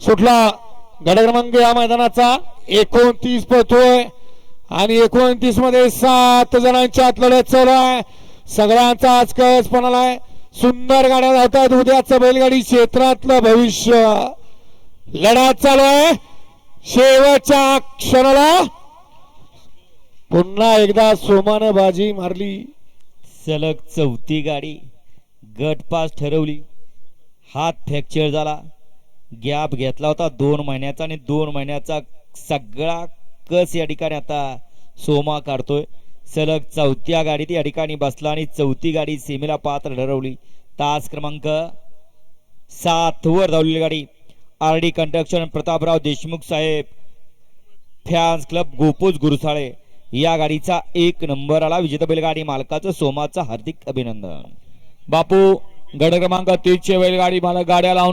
सुटला गड क्रमांक या मैदानाचा. एकोणतीस पळतोय. आणि एकोणतीसमध्ये सात जणांच्या आत लढत चालू आहे. सगळ्यांचा आज कळस पण आलाय सुंदर गाड्या धावतात उद्याचं बैलगाडी क्षेत्रातलं भविष्य. लढा चालू आहे. शेवटच्या क्षणाला पुन्हा एकदा सोमानं बाजी मारली. सलग चौथी गाडी. गट पास ठरवली. हात फ्रॅक्चर झाला. गॅप घेतला होता दोन महिन्याचा आणि दोन महिन्याचा सगळा कस या ठिकाणी आता सोमा काढतोय. सलग चौथ्या गाडीत या ठिकाणी बसला आणि चौथी गाडी सीमेला पात्र ठरवली. तास क्रमांक सात वर धावलेली गाडी. R D construction Prataprao Deshmukh saheb fans club Gopuj Gurusale. या गाडीचा एक नंबर आला. विजेता बैलगाडी मालकाचं सोमाचं हार्दिक अभिनंदन. बापू गड क्रमांक तीनशे बैलगाडी मालक गाड्या लावून